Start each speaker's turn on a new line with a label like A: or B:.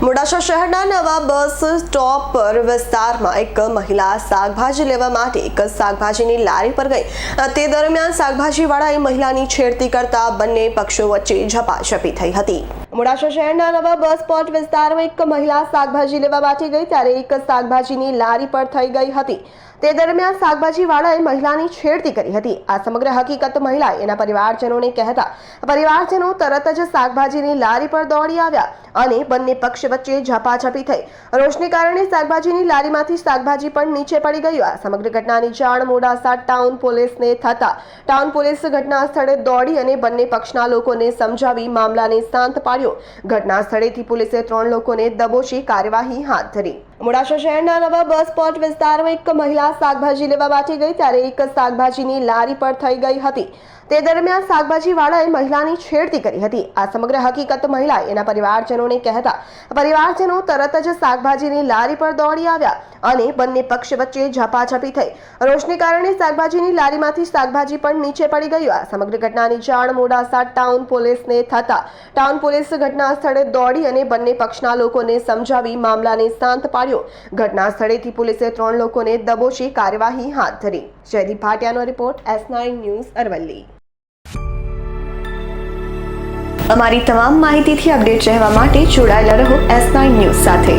A: મોડાસા શહેરના નવા bus stop પર વિસ્તારમાં એક મહિલા શાકભાજી લેવા માટે એક શાકભાજીની લારી પર ગઈ. તે દરમિયાન શાકભાજીવાળાએ મહિલાની છેડતી કરતા બંને પક્ષો વચ્ચે ઝપાઝપી થઈ હતી. મોડાસા શહેરના નવા બસ સ્પોટ વિસ્તારમાં એક મહિલા શાકભાજી લેવા માટે ગઈ ત્યારે એક શાકભાજીની લારી પર થઈ ગઈ હતી. તે દરમિયાન શાકભાજીવાળાએ મહિલાની છેડતી કરી હતી. આ સમગ્ર હકીકત મહિલા એના પરિવારજનોને કહેતા પરિવારજનો તરત જ શાકભાજીની લારી પર દોડી આવ્યા અને બંને પક્ષ વચ્ચે ઝપાઝપી થઈ. રોષને કારણે શાકભાજીની લારીમાંથી શાકભાજી પણ નીચે પડી ગયું. આ સમગ્ર ઘટનાની જાણ મોડાસા ટાઉન પોલીસને થતા ટાઉન પોલીસ ઘટના સ્થળે દોડી અને બંને પક્ષના લોકોને સમજાવી મામલાને શાંત પાડ્યો. ઘટના સ્થળેથી પોલીસે ત્રણ લોકોને દબોચી કાર્યવાહી હાથ ધરી. મોડાસા શહેરના નવા બસ સ્પોટ વિસ્તારમાં એક મહિલા શાકભાજી લેવા માટે ગઈ ત્યારે એક શાકભાજીની લારી પર થઈ ગઈ હતી. તે દરમિયાન શાકભાજીવાળાએ મહિલાની છેડતી કરી હતી. આ સમગ્ર હકીકત મહિલા એના પરિવારજનોને કહેતા. પરિવારજનો તરત જ શાકભાજીની લારી પર દોડી આવ્યા અને બંને પક્ષ વચ્ચે ઝપાઝપી થઈ. રોષને કારણે શાકભાજીની લારીમાંથી શાકભાજી પણ નીચે પડી ગયું. આ સમગ્ર ઘટનાની જાણ મોડાસા ટાઉન પોલીસને થતા. ટાઉન પોલીસ ઘટના સ્થળે દોડી અને બંને પક્ષના લોકોને સમજાવી મામલાને શાંત પાડ્યો ઘટના સ્થળેથી પોલીસે ત્રણ લોકોને દબોચી કાર્યવાહી હાથ ધરી. જયદીપ ભાટિયાનો રિપોર્ટ એસ ન્યૂઝ અરવલ્લી. અમારી તમામ માહિતીથી અપડેટ રહેવા માટે જોડાયેલા રહો એસ ન્યૂઝ સાથે.